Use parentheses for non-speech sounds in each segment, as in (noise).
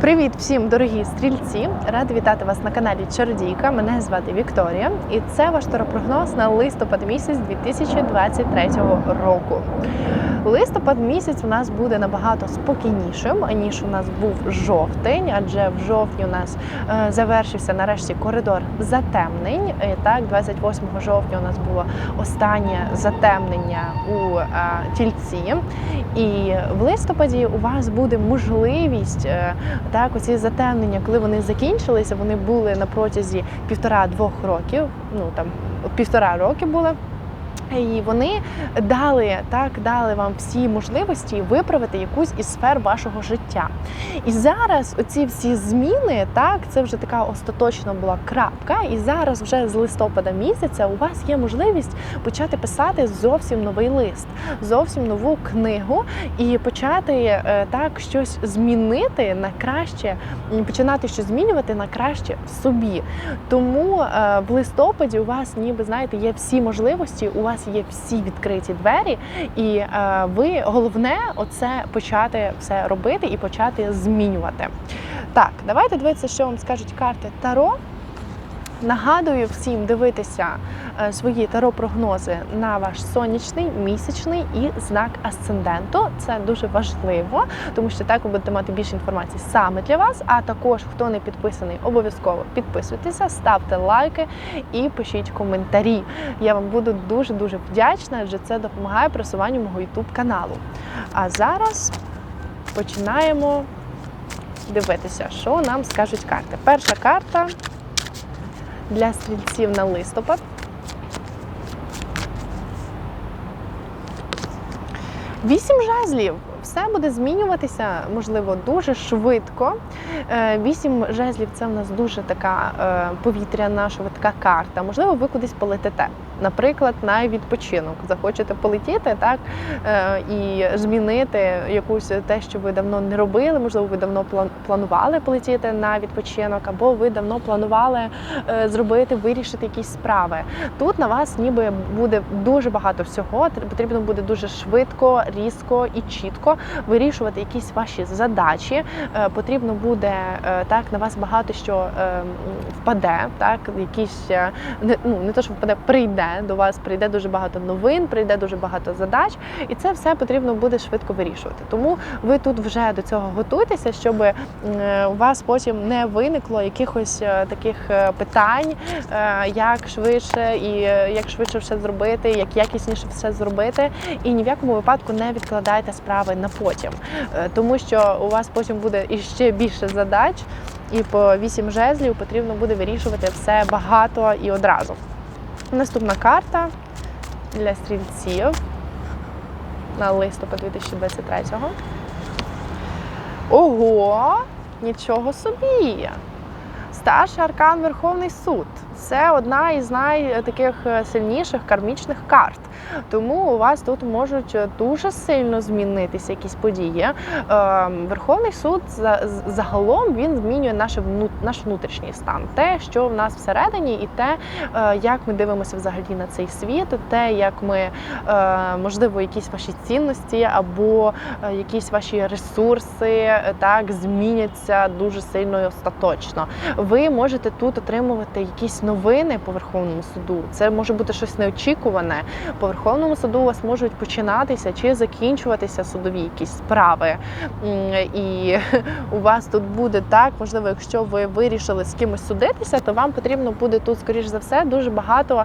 Привіт всім, дорогі стрільці! Рада вітати вас на каналі Чародійка. Мене звати Вікторія, і це ваш таропрогноз на листопад місяць 2023 року. Листопад місяць у нас буде набагато спокійнішим, ніж у нас був жовтень, адже в жовтні у нас е, завершився нарешті коридор затемнень. І так, 28 жовтня у нас було останнє затемнення у е, тільці. І в листопаді у вас буде можливість е, так, оці затемнення, коли вони закінчилися, вони були на протязі півтора-двох років. Ну там півтора роки були. І вони дали так, дали вам всі можливості виправити якусь із сфер вашого життя. І зараз оці всі зміни, так, це вже така остаточна була крапка. І зараз, вже з листопада місяця, у вас є можливість почати писати зовсім новий лист, зовсім нову книгу і почати е, так щось змінити на краще, починати щось змінювати на краще в собі. Тому е, в листопаді у вас, ніби знаєте, є всі можливості, у вас є всі відкриті двері, і е, ви головне оце почати все робити і почати змінювати. Так, давайте дивитися, що вам скажуть карти Таро. Нагадую всім дивитися е, свої таро-прогнози на ваш сонячний, місячний і знак асценденту. Це дуже важливо, тому що так ви будете мати більше інформації саме для вас. А також, хто не підписаний, обов'язково підписуйтеся, ставте лайки і пишіть коментарі. Я вам буду дуже дуже вдячна, адже це допомагає просуванню мого YouTube каналу. А зараз починаємо дивитися, що нам скажуть карти. Перша карта для стрільців на листопад. Вісім жезлів. Все буде змінюватися, можливо, дуже швидко. Е, Вісім жезлів це в нас дуже така е, повітряна, що ви така карта. Можливо, ви кудись полетите. Наприклад, на відпочинок захочете полетіти, так е, і змінити якусь те, що ви давно не робили. Можливо, ви давно план- планували полетіти на відпочинок, або ви давно планували зробити, вирішити якісь справи. Тут на вас ніби буде дуже багато всього. тр- Потрібно буде дуже швидко, різко і чітко вирішувати якісь ваші задачі. Е, Потрібно буде е, так на вас багато що е, впаде, так якісь не ну не то, що впаде, прийде до вас, прийде дуже багато новин, прийде дуже багато задач, і це все потрібно буде швидко вирішувати. Тому ви тут вже до цього готуйтеся, щоб у вас потім не виникло якихось таких питань, як швидше і як швидше все зробити, як якісніше все зробити, і ні в якому випадку не відкладайте справи на потім, Е, тому що у вас потім буде іще більше задач, і по вісім жезлів потрібно буде вирішувати все багато і одразу. Наступна карта для стрільців на листопад 2023-го. Ого! Нічого собі! Старший аркан Верховний суд. Це одна із найтаких сильніших кармічних карт. Тому у вас тут можуть дуже сильно змінитися якісь події. Ем, Верховний суд загалом він змінює вну- наш внутрішній стан, те, що в нас всередині, і те, е, як ми дивимося взагалі на цей світ, те, як ми е, можливо якісь ваші цінності або е, якісь ваші ресурси е, так зміняться дуже сильно і остаточно. Ви можете тут отримувати якісь новини по Верховному суду. Це може бути щось неочікуване. По Верховному суду у вас можуть починатися чи закінчуватися судові якісь справи. І (laughs) у вас тут буде так, можливо, якщо ви вирішили з кимось судитися, то вам потрібно буде тут, скоріш за все, дуже багато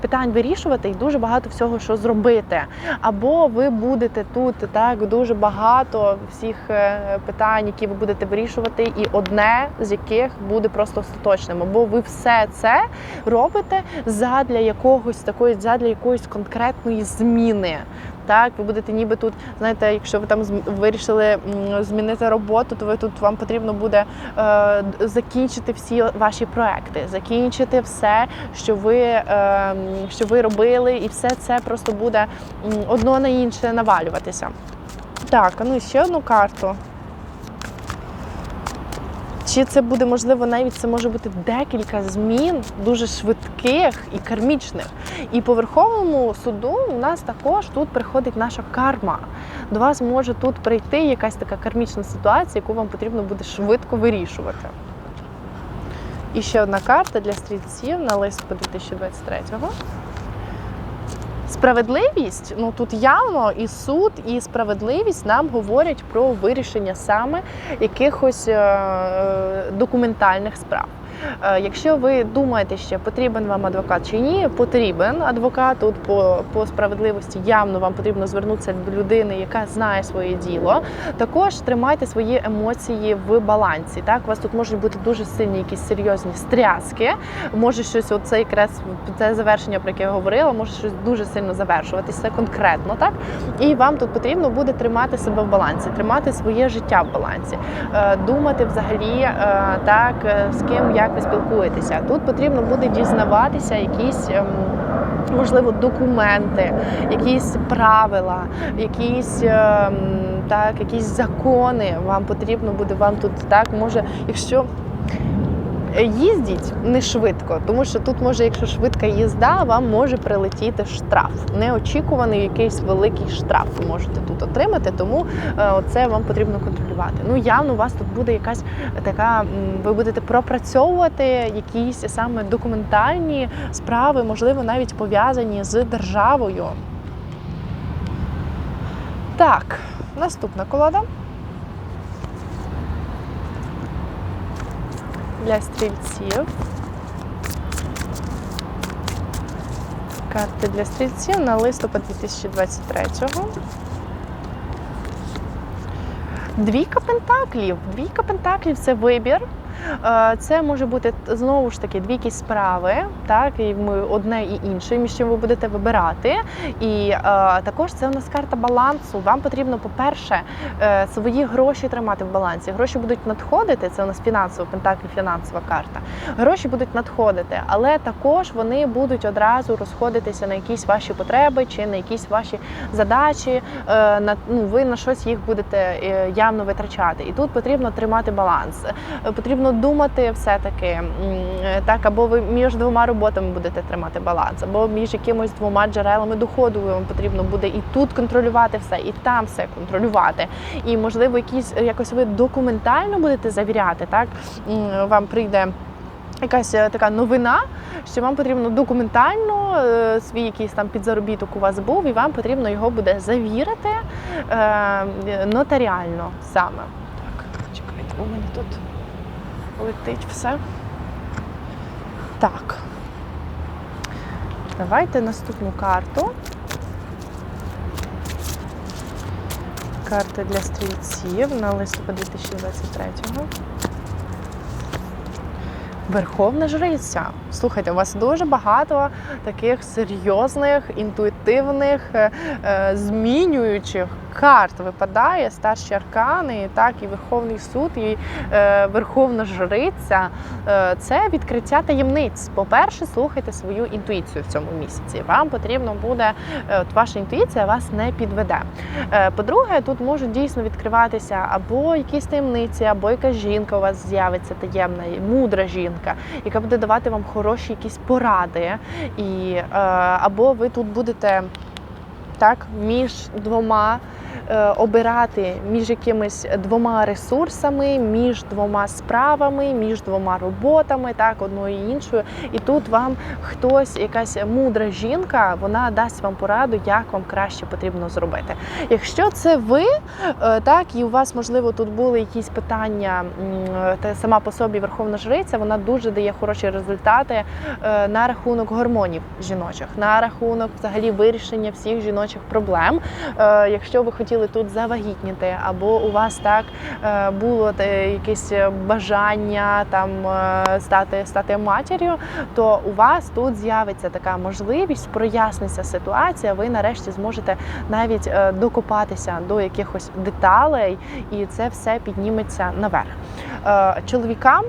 питань вирішувати і дуже багато всього, що зробити. Або ви будете тут так дуже багато всіх е, питань, які ви будете вирішувати, і одне з яких буде просто остаточним. Або ви все це робите задля якогось такої, задля якоїсь конкретної зміни. Так, ви будете ніби тут, знаєте, якщо ви там вирішили змінити роботу, то ви тут вам потрібно буде е, закінчити всі ваші проекти, закінчити все, що ви, е, що ви робили, і все це просто буде одно на інше навалюватися. Так, а ну ще одну карту. Чи це буде можливо навіть це може бути декілька змін дуже швидких і кармічних. І по Верховному суду у нас також тут приходить наша карма. До вас може тут прийти якась така кармічна ситуація, яку вам потрібно буде швидко вирішувати. І ще одна карта для стрільців на листопад 2023-го. Справедливість, ну тут явно і суд, і справедливість нам говорять про вирішення саме якихось е, е, документальних справ. Е, Якщо ви думаєте, що потрібен вам адвокат чи ні, потрібен адвокат. Тут по, по справедливості явно вам потрібно звернутися до людини, яка знає своє діло. Також тримайте свої емоції в балансі. Так, у вас тут можуть бути дуже сильні якісь серйозні стряски. Може щось, оце якраз це завершення, про яке я говорила, може щось дуже сильно завершуватися конкретно, так і вам тут потрібно буде тримати себе в балансі, тримати своє життя в балансі, Е, думати взагалі е, так, з ким як ви спілкуєтеся. Тут потрібно буде дізнаватися якісь. ем, Можливо, документи, якісь правила, якісь ем, так, якісь закони вам потрібно буде. Вам тут так може, якщо їздіть не швидко, тому що тут може, якщо швидка їзда, вам може прилетіти штраф. Неочікуваний якийсь великий штраф ви можете тут отримати, тому е, це вам потрібно контролювати. Ну явно у вас тут буде якась така, ви будете пропрацьовувати якісь саме документальні справи, можливо, навіть пов'язані з державою. Так, наступна колода. Для стрільців. Карти для стрільців на листопад 2023-го. Двійка пентаклів. Двійка пентаклів це вибір. Е, Це може бути знову ж таки дві якісь справи, так і ми одне і інше, між чим ви будете вибирати. І е, також це у нас карта балансу. Вам потрібно, по-перше, е, свої гроші тримати в балансі. Гроші будуть надходити. Це у нас фінансова пентаклі, фінансова карта. Гроші будуть надходити, але також вони будуть одразу розходитися на якісь ваші потреби чи на якісь ваші задачі. На ну ви на щось їх будете явно витрачати. І тут потрібно тримати баланс. Потрібно думати все-таки е, так, або ви між двома роботами будете тримати баланс, або між якимось двома джерелами доходу вам потрібно буде і тут контролювати все, і там все контролювати. І можливо, якісь якось ви документально будете завіряти, так вам прийде. Якась е, така новина, що вам потрібно документально е, свій якийсь там підзаробіток у вас був, і вам потрібно його буде завірити нотаріально саме. Так, чекайте, у мене тут летить все. Так. Давайте наступну карту. Карти для стрільців на листопад 2023-го. Верховна жриця. Слухайте, у вас дуже багато таких серйозних, інтуїтивних, е, е, змінюючих карт випадає старші аркани, так і Верховний суд, і е, Верховна Жриця. Е, це відкриття таємниць. По-перше, слухайте свою інтуїцію в цьому місяці. Вам потрібно буде, е, от ваша інтуїція вас не підведе. Е, по-друге, тут можуть дійсно відкриватися або якісь таємниці, або якась жінка у вас з'явиться таємна, мудра жінка, яка буде давати вам хороші якісь поради, і, е, або ви тут будете так між двома. Е, Обирати між якимись двома ресурсами, між двома справами, між двома роботами, так одною і іншою. І тут вам хтось, якась мудра жінка, вона дасть вам пораду, як вам краще потрібно зробити. Якщо це ви, е, так і у вас можливо тут були якісь питання, та сама по собі Верховна Жриця, вона дуже дає хороші результати е, на рахунок гормонів жіночих, на рахунок взагалі вирішення всіх жіночих проблем. Якщо ви хотіли тут завагітніти, або у вас так е, було якесь бажання там е, стати, стати матір'ю, то у вас тут з'явиться така можливість, проясниться ситуація. Ви нарешті зможете навіть е, докопатися до якихось деталей, і це все підніметься наверх. Е, Чоловікам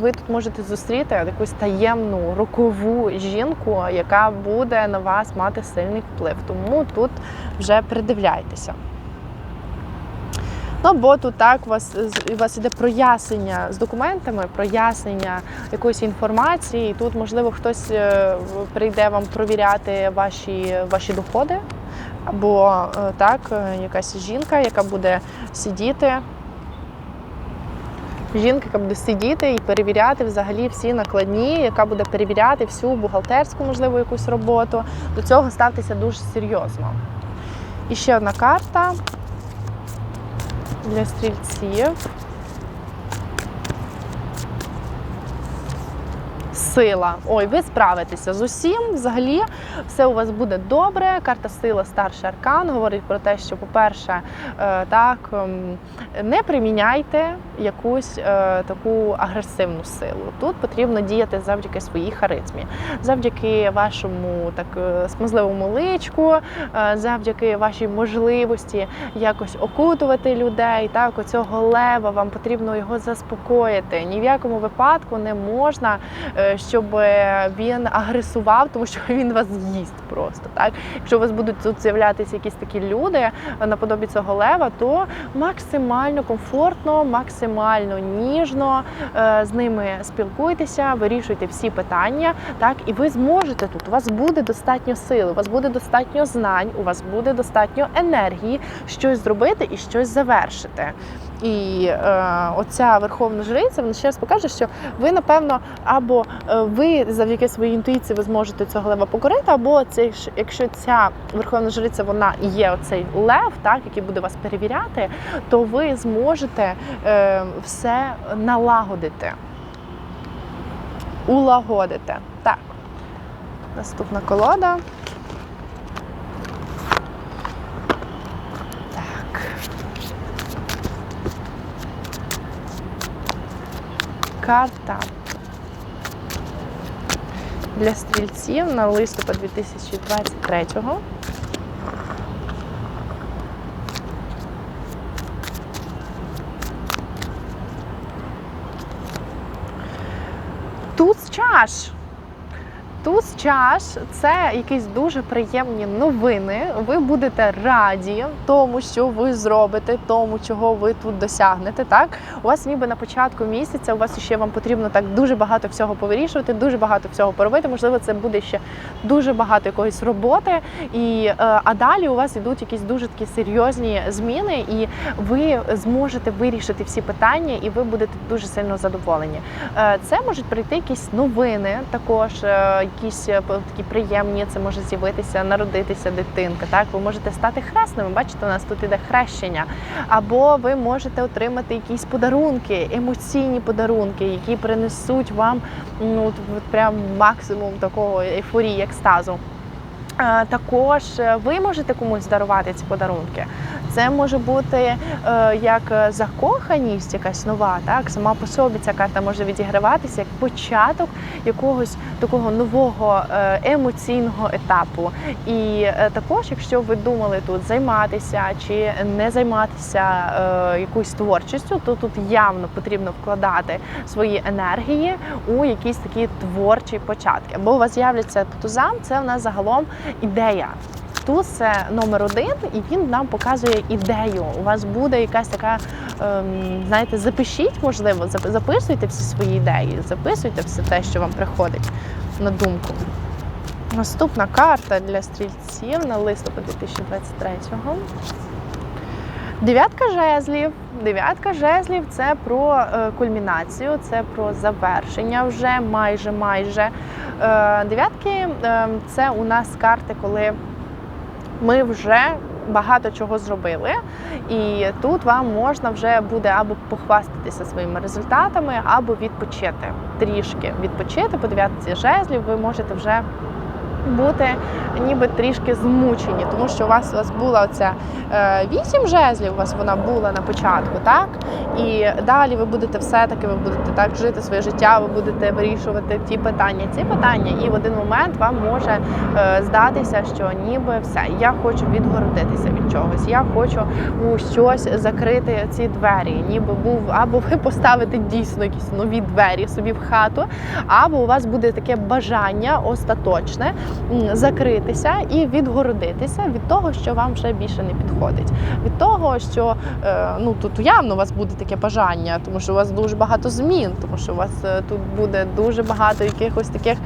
ви тут можете зустріти якусь таємну рокову жінку, яка буде на вас мати сильний вплив. Тому тут вже придивляйтеся. Ну, або тут так у вас у вас іде прояснення з документами, прояснення якоїсь інформації. І тут, можливо, хтось е, прийде вам провіряти ваші, ваші доходи, або е, так, е, якась жінка, яка буде сидіти. Жінка, яка буде сидіти і перевіряти взагалі всі накладні, яка буде перевіряти всю бухгалтерську, можливо, якусь роботу. До цього ставтеся дуже серйозно. І ще одна карта для стрільців. Сила. Ой, ви справитеся з усім. Взагалі, все у вас буде добре. Карта сила, старший аркан говорить про те, що, по-перше, е, так ем, не приміняйте якусь е, таку агресивну силу. Тут потрібно діяти завдяки своїй харизмі, завдяки вашому так е, смазливому личку, завдяки вашій можливості якось окутувати людей. Так, оцього лева вам потрібно його заспокоїти. Ні в якому випадку не можна, щоб він агресував, тому що він вас з'їсть просто. Так, якщо у вас будуть тут з'являтися якісь такі люди е, наподобі цього лева, то максимально комфортно, максимально ніжно е, з ними спілкуйтеся, вирішуйте всі питання, так і ви зможете тут. У вас буде достатньо сили, у вас буде достатньо знань, у вас буде достатньо енергії щось зробити і щось завершити. І е, оця верховна жриця вона ще раз покаже, що ви напевно або е, ви завдяки своїй інтуїції ви зможете цього лева покорити, або це якщо ця верховна жриця вона є оцей лев, так який буде вас перевіряти, то ви зможете е, все налагодити, улагодити. Так. Наступна колода. Карта для стрільців на листопад 2023-го. Туз чаш. Туз чаш це якісь дуже приємні новини. Ви будете раді тому, що ви зробите, тому, чого ви тут досягнете. Так, у вас ніби на початку місяця, у вас ще вам потрібно так дуже багато всього повирішувати, дуже багато всього поробити. Можливо, це буде ще дуже багато якоїсь роботи. І е, а далі у вас ідуть якісь дуже такі серйозні зміни, і ви зможете вирішити всі питання, і ви будете дуже сильно задоволені. Е, Це можуть прийти якісь новини, також е, якісь е, такі приємні. Це може з'явитися, народитися дитинка. Так, ви можете стати хресними. Бачите, у нас тут іде хрещення. Або ви можете отримати якісь подарунки, емоційні подарунки, які принесуть вам ну прям максимум такого ейфорії, екстазу. Також е, ви можете комусь дарувати ці подарунки. Це може бути е, як е, закоханість, якась нова, так сама по собі ця карта може відіграватися як початок якогось такого нового е, емоційного етапу. І також, якщо ви думали тут займатися чи не займатися якоюсь творчістю, то тут явно потрібно вкладати свої енергії у якісь такі творчі початки. Бо у вас з'являться тузам, це в нас загалом ідея. Туз це номер один, і він нам показує ідею. У вас буде якась така, ем, знаєте, запишіть, можливо, записуйте всі свої ідеї, записуйте все те, що вам приходить на думку. Наступна карта для стрільців на листопад 2023-го. Дев'ятка жезлів. Дев'ятка жезлів це про е, кульмінацію, це про завершення вже майже майже. Дев'ятки е, це у нас карти, коли ми вже багато чого зробили, і тут вам можна вже буде або похвастатися своїми результатами, або відпочити трішки. Відпочити подивитися жезлів. Ви можете вже бути ніби трішки змучені, тому що у вас у вас була оця е, вісім жезлів. У вас вона була на початку, так і далі ви будете все-таки ви будете так жити своє життя. Ви будете вирішувати ті питання, ці питання, і в один момент вам може е, здатися, що ніби все, я хочу відгородитися від чогось. Я хочу у щось закрити ці двері. Ніби був або ви поставите дійсно якісь нові двері собі в хату, або у вас буде таке бажання остаточне закритися і відгородитися від того, що вам вже більше не підходить. Від того, що е, ну тут явно у вас буде таке бажання, тому що у вас дуже багато змін, тому що у вас е, тут буде дуже багато якихось таких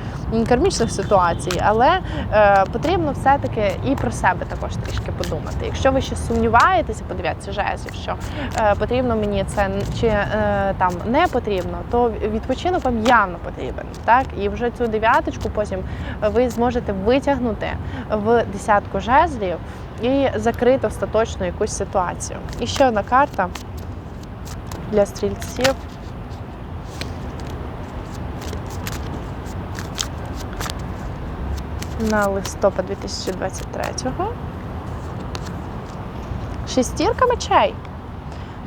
кармічних ситуацій, але е, потрібно все-таки і про себе також трішки подумати. Якщо ви ще сумніваєтеся, подивіться жезлів, що е, потрібно мені це чи е, там не потрібно, то відпочинок вам явно потрібен. Так і вже цю дев'яточку потім ви зможете витягнути в десятку жезлів і закрити остаточно якусь ситуацію. І ще одна карта для стрільців. На листопад 2023-го. Шестірка мечей.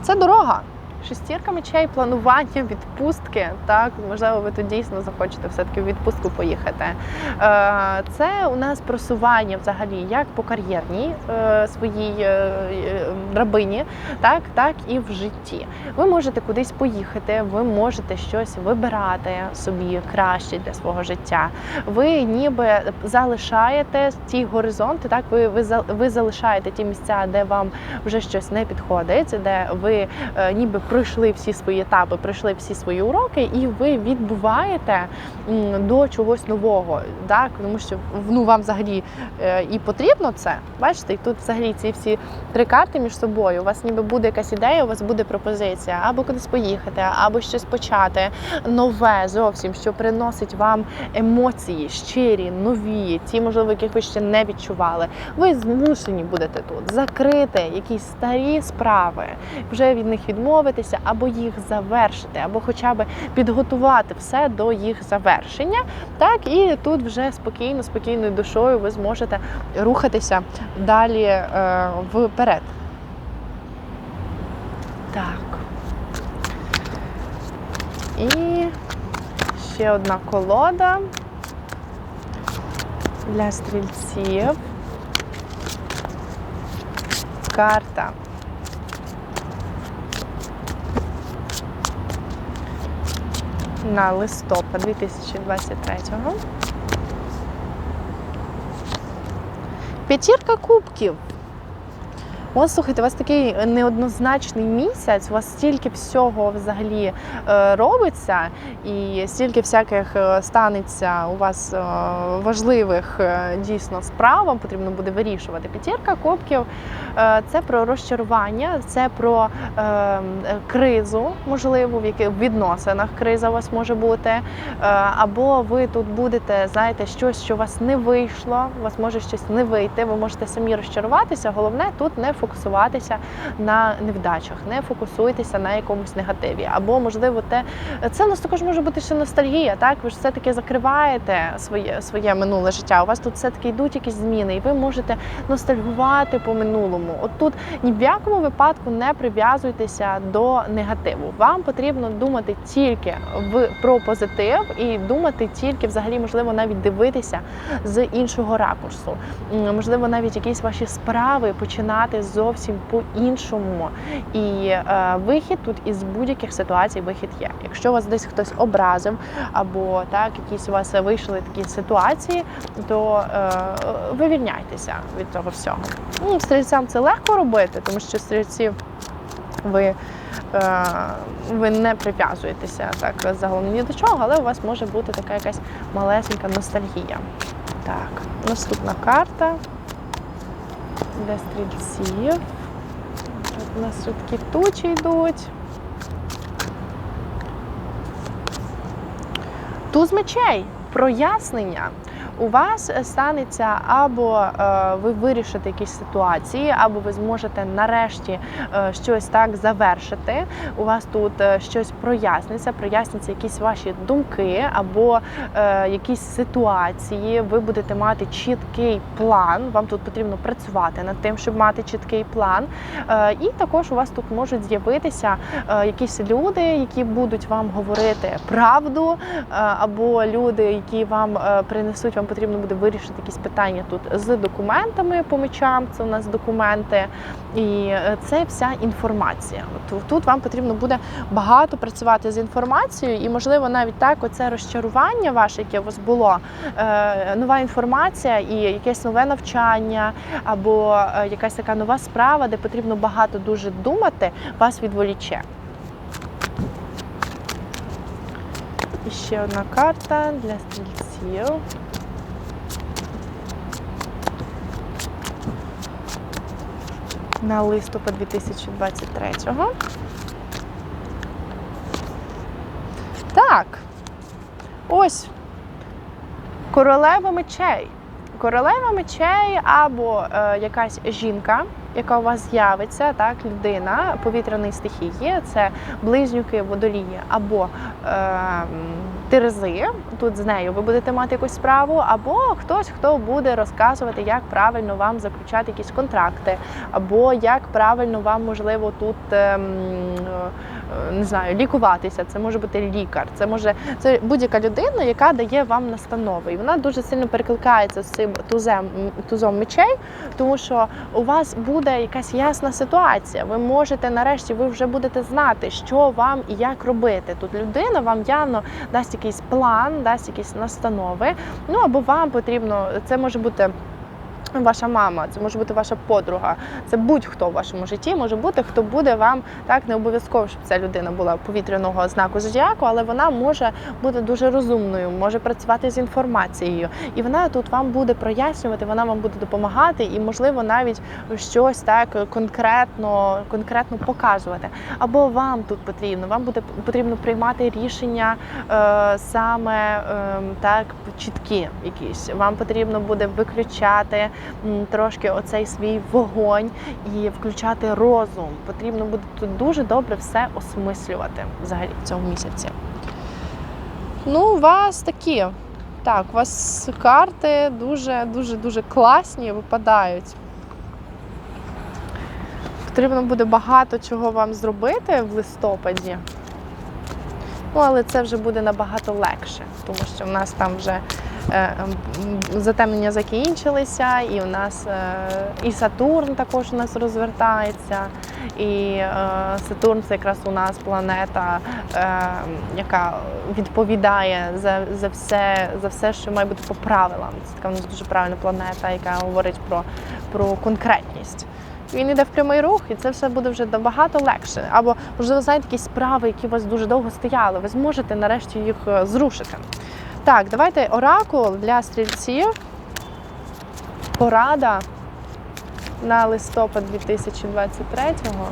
Це дорога. Шестірка мечей, планування, відпустки. Так, можливо, ви тут дійсно захочете все-таки в відпустку поїхати. Е, Це у нас просування взагалі як по кар'єрній е, своїй е, е, драбині, так, так і в житті. Ви можете кудись поїхати, ви можете щось вибирати собі краще для свого життя. Ви ніби залишаєте ті горизонти, так ви, ви, ви залишаєте ті місця, де вам вже щось не підходить, де ви ніби пройшли всі свої етапи, пройшли всі свої уроки, і ви відбуваєте до чогось нового. Так? Тому що ну, вам взагалі е, і потрібно це. Бачите, і тут взагалі ці всі три карти між собою. У вас ніби буде якась ідея, у вас буде пропозиція, або кудись поїхати, або щось почати нове зовсім, що приносить вам емоції щирі, нові, ті, можливо, яких ви ще не відчували. Ви змушені будете тут закрити якісь старі справи, вже від них відмовитися, або їх завершити, або хоча б підготувати все до їх завершення. Так, і тут вже спокійно, спокійною душою ви зможете рухатися далі е, вперед. Так. І ще одна колода для стрільців. Карта. На листопад 2023-го. П'ятірка кубків. От слухайте, у вас такий неоднозначний місяць, у вас стільки всього взагалі е, робиться, і стільки всяких е, станеться у вас е, важливих дійсно справ, вам потрібно буде вирішувати. П'ятірка кубків це про розчарування, це про кризу, можливо, в яких відносинах криза у вас може бути. Або ви тут будете, знаєте, щось, що у вас не вийшло, у вас може щось не вийти, ви можете самі розчаруватися. Головне тут не фокусуватися на невдачах, не фокусуйтеся на якомусь негативі. Або, можливо, те це у нас також може бути ще ностальгія. Так, ви ж все-таки закриваєте своє своє минуле життя. У вас тут все-таки йдуть якісь зміни, і ви можете ностальгувати по минулому. От тут ні в якому випадку не прив'язуйтеся до негативу. Вам потрібно думати тільки в про позитив і думати тільки, взагалі, можливо, навіть дивитися з іншого ракурсу. Можливо, навіть якісь ваші справи починати зовсім по-іншому. І е, вихід тут із будь-яких ситуацій вихід є. Якщо вас десь хтось образив, або так, якісь у вас вийшли такі ситуації, то е, вивільняйтеся від цього всього. Ну, стрільцям це легко робити, тому що стрільці ви. е, Ви не прив'язуєтеся так загалом ні до чого, але у вас може бути така якась малесенька ностальгія. Так, наступна карта для стрільців. Тут у нас тут такі тучі йдуть. Туз мечей. Прояснення. У вас станеться або е, ви вирішите якісь ситуації, або ви зможете нарешті е, щось так завершити. У вас тут е, щось проясниться, проясняться якісь ваші думки, або е, якісь ситуації. Ви будете мати чіткий план. Вам тут потрібно працювати над тим, щоб мати чіткий план. Е, і також у вас тут можуть з'явитися е, якісь люди, які будуть вам говорити правду, е, або люди, які вам е, принесуть вам потрібно буде вирішити якісь питання тут з документами по мечам. Це у нас документи, і е, це вся інформація. Тут вам потрібно буде багато працювати з інформацією, і можливо навіть так, оце розчарування ваше, яке у вас було, е, нова інформація і якесь нове навчання, або е, якась така нова справа, де потрібно багато дуже думати, вас відволіче. І ще одна карта для стрільців. На листопад 2023-го. Так. Ось. Королева мечей. Королева мечей або е, якась жінка, яка у вас з'явиться, так, людина повітряної стихії, це близнюки, водолії або е, терези. Тут з нею ви будете мати якусь справу, або хтось, хто буде розказувати, як правильно вам заключати якісь контракти, або як правильно вам можливо тут. е, м, е, Не знаю, лікуватися, це може бути лікар, це може це будь-яка людина, яка дає вам настанови. І вона дуже сильно перекликається з цим тузем тузом мечей, тому що у вас буде якась ясна ситуація. Ви можете нарешті, ви вже будете знати, що вам і як робити. Тут людина вам явно дасть якийсь план, дасть якісь настанови. Ну або вам потрібно, це може бути. Ваша мама, це може бути ваша подруга, це будь-хто в вашому житті може бути, хто буде вам так не обов'язково, щоб ця людина була повітряного знаку зодіаку, але вона може бути дуже розумною, може працювати з інформацією, і вона тут вам буде прояснювати, вона вам буде допомагати, і можливо навіть щось так конкретно, конкретно показувати. Або вам тут потрібно, вам буде потрібно приймати рішення е, саме е, так чіткі, якісь. Вам потрібно буде виключати трошки оцей свій вогонь і включати розум. Потрібно буде тут дуже добре все осмислювати взагалі в цьому місяці. Ну, у вас такі. Так, у вас карти дуже дуже класні випадають. Потрібно буде багато чого вам зробити в листопаді. Ну, але це вже буде набагато легше, тому що в нас там вже затемнення закінчилися, і у нас е, і Сатурн також у нас розвертається. І е, Сатурн це якраз у нас планета, е, яка відповідає за, за, все, за все, що має бути по правилам. Це така у нас дуже правильна планета, яка говорить про, про конкретність. Він йде в прямий рух, і це все буде вже набагато легше. Або, можливо, знаєте, якісь справи, які у вас дуже довго стояли, ви зможете нарешті їх е, зрушити. Так, давайте оракул для стрільців. Порада на листопад 2023-го.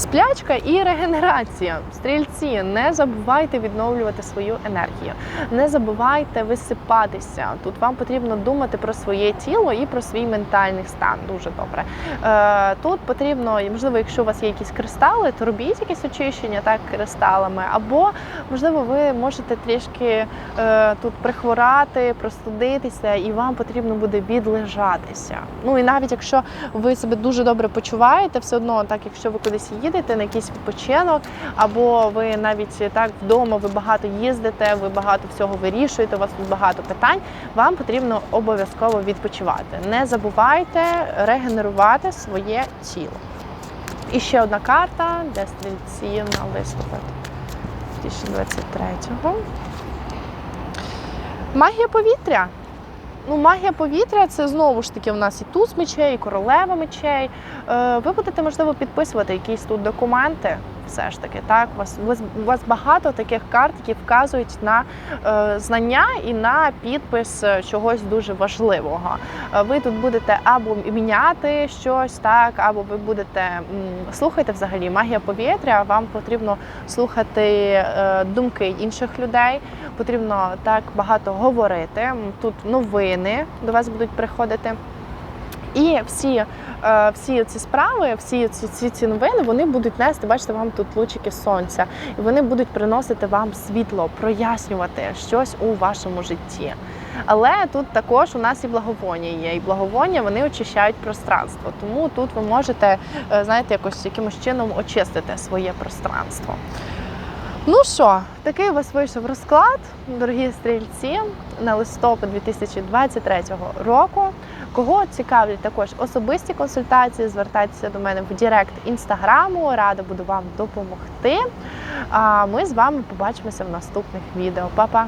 Сплячка і регенерація. Стрільці, не забувайте відновлювати свою енергію. Не забувайте висипатися. Тут вам потрібно думати про своє тіло і про свій ментальний стан. Дуже добре. Е, тут потрібно, можливо, якщо у вас є якісь кристали, то робіть якісь очищення так кристалами. Або, можливо, ви можете трішки е, тут прихворати, простудитися, і вам потрібно буде відлежатися. Ну і навіть якщо ви себе дуже добре почуваєте, все одно, так якщо ви кудись їдете на якийсь відпочинок, або ви навіть так вдома, ви багато їздите, ви багато всього вирішуєте, у вас тут багато питань. Вам потрібно обов'язково відпочивати. Не забувайте регенерувати своє тіло. І ще одна карта для стрільців на листопад 2023-го. Магія повітря. Ну, магія повітря це знову ж таки в нас і туз мечей, і королева мечей. Е, ви будете, можливо, підписувати якісь тут документи. Все ж таки, так, у вас, у вас- багато таких карт, які вказують на е, знання і на підпис е, чогось дуже важливого. Е, ви тут будете або міняти щось, так, або ви будете м, слухайте взагалі магія повітря. Вам потрібно слухати е, думки інших людей. Потрібно так багато говорити. Тут новини до вас будуть приходити. І всі, всі ці справи, всі ці, ці, ці новини, вони будуть нести, бачите, вам тут лучики сонця, і вони будуть приносити вам світло, прояснювати щось у вашому житті. Але тут також у нас і благовоння є, і благовоння вони очищають пространство. Тому тут ви можете, е, знаєте, якось якимось чином очистити своє пространство. Ну що, такий у вас вийшов розклад, дорогі стрільці, на листопад 2023 року. Кого цікавлять також особисті консультації, звертайтеся до мене в Дірект інстаграму. Рада буду вам допомогти. А ми з вами побачимося в наступних відео. Па-па!